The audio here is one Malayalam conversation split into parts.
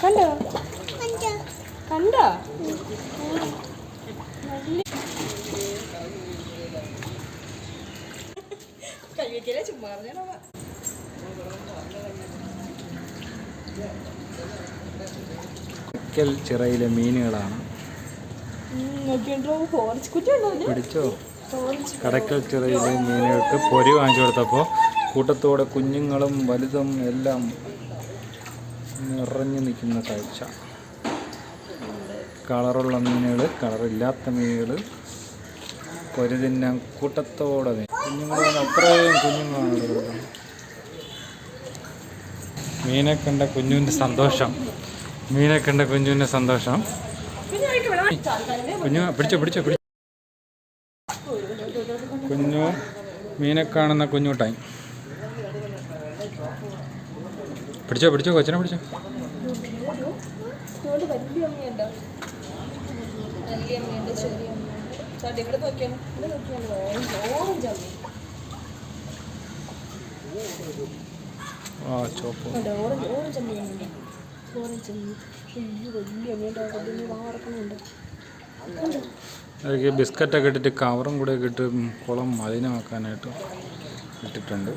കണ്ടോ? കണ്ടോ? ചുമ്മാ ചിറയിലെ മീനുകളാണ്. പിടിച്ചോ? കടക്കൽ ചിറയിലെ മീനുകൾക്ക് പൊരി വാങ്ങിച്ചു കൊടുത്തപ്പോൾ കൂട്ടത്തോടെ കുഞ്ഞുങ്ങളും വലുതും എല്ലാം നിറഞ്ഞു നിൽക്കുന്ന കാഴ്ച. കളറുള്ള മീനുകൾ കളറില്ലാത്ത മീനുകൾ പൊരി തിന്നാൻ കൂട്ടത്തോടെ കുഞ്ഞുങ്ങളും അത്രയും കുഞ്ഞുങ്ങളാണ് മീനെ കണ്ട കുഞ്ഞുവിന്റെ സന്തോഷം. മീനെ കണ്ട കുഞ്ഞുവിന്റെ സന്തോഷം. കുഞ്ഞു പിടിച്ചോ പിടിച്ചോ പിടിച്ചോ. കുഞ്ഞു മീനെ കാണുന്ന കുഞ്ഞുട്ടായി. പിടിച്ചോ പിടിച്ചോ കൊച്ചിനെ പിടിച്ചോ. ഓറഞ്ച് ചോപ്പ്. ഓറഞ്ച് വലിയ അമ്മയുണ്ട് വലിയ വാറക്കുന്നുണ്ട് അതൊക്കെ ബിസ്ക്കറ്റൊക്കെ ഇട്ടിട്ട് കവറും കൂടെ ഒക്കെ ഇട്ട് കുളം മലിനമാക്കാനായിട്ട് ഇട്ടിട്ടുണ്ട്.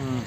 ഉം.